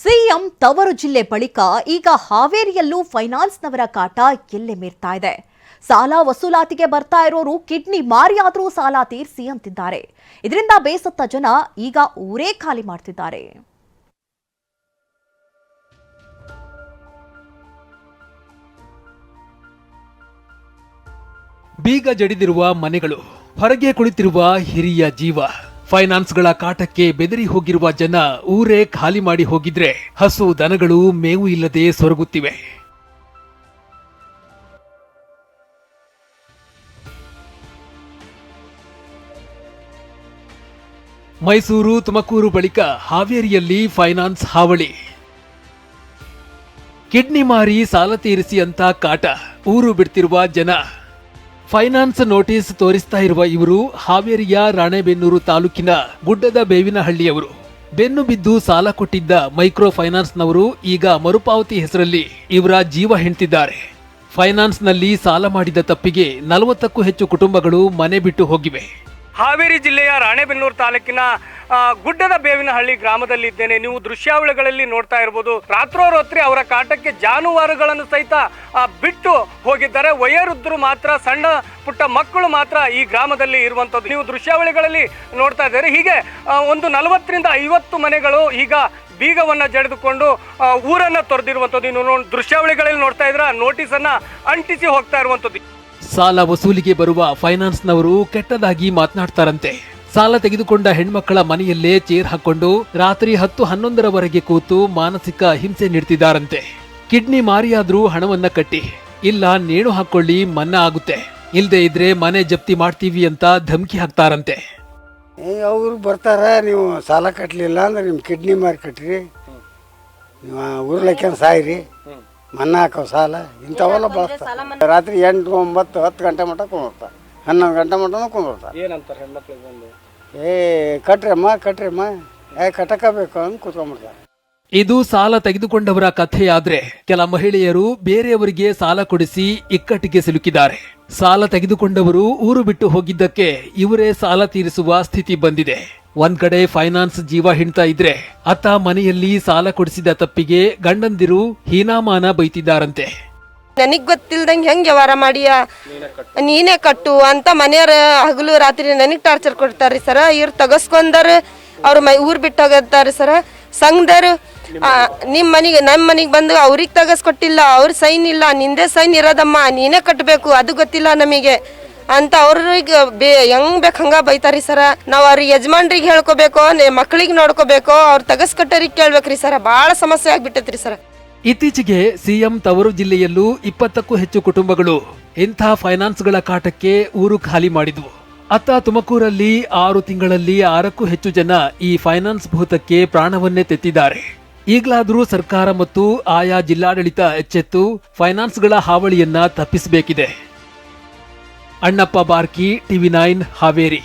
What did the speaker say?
CM ತವರು ಜಿಲ್ಲೆ ಬಳಿಕ ಈಗ ಹಾವೇರಿಯಲ್ಲೂ ಫೈನಾನ್ಸ್ನವರ ಕಾಟ ಎಲ್ಲೆ ಮೀರ್ತಾ ಇದೆ. ಸಾಲ ವಸೂಲಾತಿಗೆ ಬರ್ತಾ ಇರೋರು ಕಿಡ್ನಿ ಮಾರಿಯಾದರೂ ಸಾಲ ತೀರಿಸಿ ಅಂತಿದ್ದಾರೆ. ಇದರಿಂದ ಬೇಸತ್ತ ಜನ ಈಗ ಊರೇ ಖಾಲಿ ಮಾಡ್ತಿದ್ದಾರೆ. ಬೀಗ ಜಡಿದಿರುವ ಮನೆಗಳು ಹೊರಗೆ ಕುಳಿತಿರುವ ಹಿರಿಯ ಜೀವ. ಫೈನಾನ್ಸ್ಗಳ ಕಾಟಕ್ಕೆ ಬೆದರಿ ಹೋಗಿರುವ ಜನ ಊರೇ ಖಾಲಿ ಮಾಡಿ ಹೋಗಿದ್ರೆ ಹಸು ದನಗಳು ಮೇವು ಇಲ್ಲದೆ ಸೊರಗುತ್ತಿವೆ. ಮೈಸೂರು, ತುಮಕೂರು ಬಳಿಕ ಹಾವೇರಿಯಲ್ಲಿ ಫೈನಾನ್ಸ್ ಹಾವಳಿ. ಕಿಡ್ನಿ ಮಾರಿ ಸಾಲ ತೀರಿಸಿ ಅಂತ ಕಾಟ, ಊರು ಬಿಡ್ತಿರುವ ಜನ ಫೈನಾನ್ಸ್ ನೋಟಿಸ್ ತೋರಿಸ್ತಾ ಇರುವ ಇವರು ಹಾವೇರಿಯ ರಾಣೆಬೆನ್ನೂರು ತಾಲೂಕಿನ ಗುಡ್ಡದ ಬೇವಿನಹಳ್ಳಿಯವರು. ಬೆನ್ನು ಬಿದ್ದು ಸಾಲ ಕೊಟ್ಟಿದ್ದ ಮೈಕ್ರೋ ಫೈನಾನ್ಸ್ನವರು ಈಗ ಮರುಪಾವತಿ ಹೆಸರಲ್ಲಿ ಇವರ ಜೀವ ಹೆಣ್ತಿದ್ದಾರೆ ಫೈನಾನ್ಸ್ನಲ್ಲಿ ಸಾಲ ಮಾಡಿದ ತಪ್ಪಿಗೆ ನಲವತ್ತಕ್ಕೂ ಹೆಚ್ಚು ಕುಟುಂಬಗಳು ಮನೆ ಬಿಟ್ಟು ಹೋಗಿವೆ. ಹಾವೇರಿ ಜಿಲ್ಲೆಯ ರಾಣೆಬೆನ್ನೂರು ತಾಲೂಕಿನ ಗುಡ್ಡದ ಬೇವಿನಹಳ್ಳಿ ಗ್ರಾಮದಲ್ಲಿದ್ದೇನೆ. ನೀವು ದೃಶ್ಯಾವಳಿಗಳಲ್ಲಿ ನೋಡ್ತಾ ಇರ್ಬೋದು. ರಾತ್ರೋರಾತ್ರಿ ಅವರ ಕಾಟಕ್ಕೆ ಜಾನುವಾರುಗಳನ್ನು ಸಹಿತ ಬಿಟ್ಟು ಹೋಗಿದ್ದಾರೆ. ವಯೋವೃದ್ಧರು ಮಾತ್ರ, ಸಣ್ಣ ಪುಟ್ಟ ಮಕ್ಕಳು ಮಾತ್ರ ಈ ಗ್ರಾಮದಲ್ಲಿ ಇರುವಂಥದ್ದು. ನೀವು ದೃಶ್ಯಾವಳಿಗಳಲ್ಲಿ ನೋಡ್ತಾ ಇದ್ದಾರೆ. ಹೀಗೆ ಒಂದು ನಲವತ್ತರಿಂದ ಐವತ್ತು ಮನೆಗಳು ಈಗ ಬೀಗವನ್ನು ಜಡಿದುಕೊಂಡು ಊರನ್ನು ತೊರೆದಿರುವಂಥದ್ದು. ನೀವು ದೃಶ್ಯಾವಳಿಗಳಲ್ಲಿ ನೋಡ್ತಾ ಇದ್ರ ನೋಟಿಸ್ ಅನ್ನ ಅಂಟಿಸಿ ಹೋಗ್ತಾ ಇರುವಂಥದ್ದು. ಸಾಲ ವಸೂಲಿಗೆ ಬರುವ ಫೈನಾನ್ಸ್ನವರು ಕೆಟ್ಟದಾಗಿ ಮಾತನಾಡ್ತಾರಂತೆ. ಸಾಲ ತೆಗೆದುಕೊಂಡ ಹೆಣ್ಮಕ್ಕಳ ಮನೆಯಲ್ಲೇ ಚೇರ್ ಹಾಕೊಂಡು ರಾತ್ರಿ ಹತ್ತು ಹನ್ನೊಂದರವರೆಗೆ ಕೂತು ಮಾನಸಿಕ ಹಿಂಸೆ ನೀಡ್ತಿದ್ದಾರಂತೆ. ಕಿಡ್ನಿ ಮಾರಿಯಾದ್ರೂ ಹಣವನ್ನ ಕಟ್ಟಿ, ಇಲ್ಲ ನೇಣು ಹಾಕೊಳ್ಳಿ ಮನ್ನ ಆಗುತ್ತೆ. ಇಲ್ಲದೆ ಇದ್ರೆ ಮನೆ ಜಪ್ತಿ ಮಾಡ್ತೀವಿ ಅಂತ ಧಮಕಿ ಹಾಕ್ತಾರಂತೆ. ಅವ್ರು ಬರ್ತಾರೆ, ನೀವು ಸಾಲ ಕಟ್ಟಲಿಲ್ಲ ಅಂದ್ರೆ ನಿಮ್ಮ ಕಿಡ್ನಿ ಮಾರಿ ಕಟ್ಟಿರಿ ನೀವು ಉರ್ಲಕ್ಕೇನು ಸಾಯ್ರಿ. ಮನ್ನಾ ಹಾಕೋ ಸಾಲ ಇಂಥವೆಲ್ಲ ಬಳಸ್ತಾರೆ. ರಾತ್ರಿ ಎಂಟು ಒಂಬತ್ತು ಹತ್ತು ಗಂಟೆ ಮಟ್ಟ ಕುಂದಿರ್ತಾರೆ ಹನ್ನೊಂದು ಗಂಟೆ ಮಟ್ಟನೂ ಕುಂದಿರ್ತಾರೆ ಏನಂತಾರೆ ಹೆಣ್ಮಕ್ಳಿಗೆ ಬಂದು? ಏ ಕಟ್ರಮ್ಮ ಅಮ್ಮ ಏ ಕಟಕಬೇಕು ಅಂತ ಕೂತ್ಕೊಂಡ್ಬಿಡ್ತಾರೆ. ಇದು ಸಾಲ ತೆಗೆದುಕೊಂಡವರ ಕಥೆಯಾದ್ರೆ ಕೆಲ ಮಹಿಳೆಯರು ಬೇರೆಯವರಿಗೆ ಸಾಲ ಕೊಡಿಸಿ ಇಕ್ಕಟ್ಟಿಗೆ ಸಿಲುಕಿದ್ದಾರೆ. ಸಾಲ ತೆಗೆದುಕೊಂಡವರು ಊರು ಬಿಟ್ಟು ಹೋಗಿದ್ದಕ್ಕೆ ಇವರೇ ಸಾಲ ತೀರಿಸುವ ಸ್ಥಿತಿ ಬಂದಿದೆ. ಒಂದ್ ಕಡೆ ಫೈನಾನ್ಸ್ ಜೀವ ಹಿಂಡ್ತಾ ಇದ್ರೆ ಅತ್ತ ಮನೆಯಲ್ಲಿ ಸಾಲ ಕೊಡಿಸಿದ ತಪ್ಪಿಗೆ ಗಂಡಂದಿರು ಹೀನಾಮಾನ ಬೈತಿದ್ದಾರಂತೆ. ನನಗ್ ಗೊತ್ತಿಲ್ದಂಗೆ ಹೆಂಗ್ ವ್ಯವಹಾರ ಮಾಡಿಯ? ನೀನೇ ಕಟ್ಟು ಅಂತ ಮನೆಯವ್ರ ಹಗಲು ರಾತ್ರಿ ನನಗ್ ಟಾರ್ಚರ್ ಕೊಡ್ತಾರ್ರಿ ಸರ. ಇವ್ರು ತಗಸ್ಕೊಂಡಾರ, ಅವ್ರ ಮೈ ಊರ್ ಬಿಟ್ಟು ಹೋಗತ್ತಾರ ಸರ. ಸಂಘದವ್ರು ಆ, ಮನೆಗೆ ನಮ್ಮ ಮನೆಗೆ ಬಂದು ಅವ್ರಿಗೆ ತಗಸ್ಕೊಟ್ಟಿಲ್ಲ ಅವ್ರ ಸೈನ್ ಇಲ್ಲ ನಿಂದೆ ಸೈನ್ ಇರೋದಮ್ಮ ನೀನೇ ಕಟ್ಟಬೇಕು ಅದು ಗೊತ್ತಿಲ್ಲ ನಮಗೆ ಅಂತ ಅವ್ರಿಗೆ ಬೇ ಹೆಂಗ್ ಬೇಕು ಹಂಗ ಬೈತಾರಿ ಸರ? ನಾವ್ ಅವ್ರ ಯಜಮಾನ್ರಿಗೆ ಹೇಳ್ಕೊಬೇಕು ಮಕ್ಳಿಗೆ ನೋಡ್ಕೋಬೇಕು ಅವ್ರ ತಗಸ್ಕಟ್ಟರಿಗೆ ಕೇಳ್ಬೇಕ್ರಿ ಸರ ಭಾಳ ಸಮಸ್ಯೆ ಆಗ್ಬಿಟ್ಟೈತ್ರಿ ಸರ. ಇತ್ತೀಚೆಗೆ ಸಿಎಂ ತವರು ಜಿಲ್ಲೆಯಲ್ಲೂ ಇಪ್ಪತ್ತಕ್ಕೂ ಹೆಚ್ಚು ಕುಟುಂಬಗಳು ಇಂಥ ಫೈನಾನ್ಸ್ಗಳ ಕಾಟಕ್ಕೆ ಊರು ಖಾಲಿ ಮಾಡಿದ್ವು. ಅತ್ತ ತುಮಕೂರಲ್ಲಿ ಆರು ತಿಂಗಳಲ್ಲಿ ಆರಕ್ಕೂ ಹೆಚ್ಚು ಜನ ಈ ಫೈನಾನ್ಸ್ ಭೂತಕ್ಕೆ ಪ್ರಾಣವನ್ನೇ ತೆತ್ತಿದ್ದಾರೆ. ಈಗಲಾದರೂ ಸರ್ಕಾರ ಮತ್ತು ಆಯಾ ಜಿಲ್ಲಾಡಳಿತ ಎಚ್ಚೆತ್ತು ಫೈನಾನ್ಸ್ಗಳ ಹಾವಳಿಯನ್ನ ತಪ್ಪಿಸಬೇಕಿದೆ. Annappa Barki TV nine Haveri.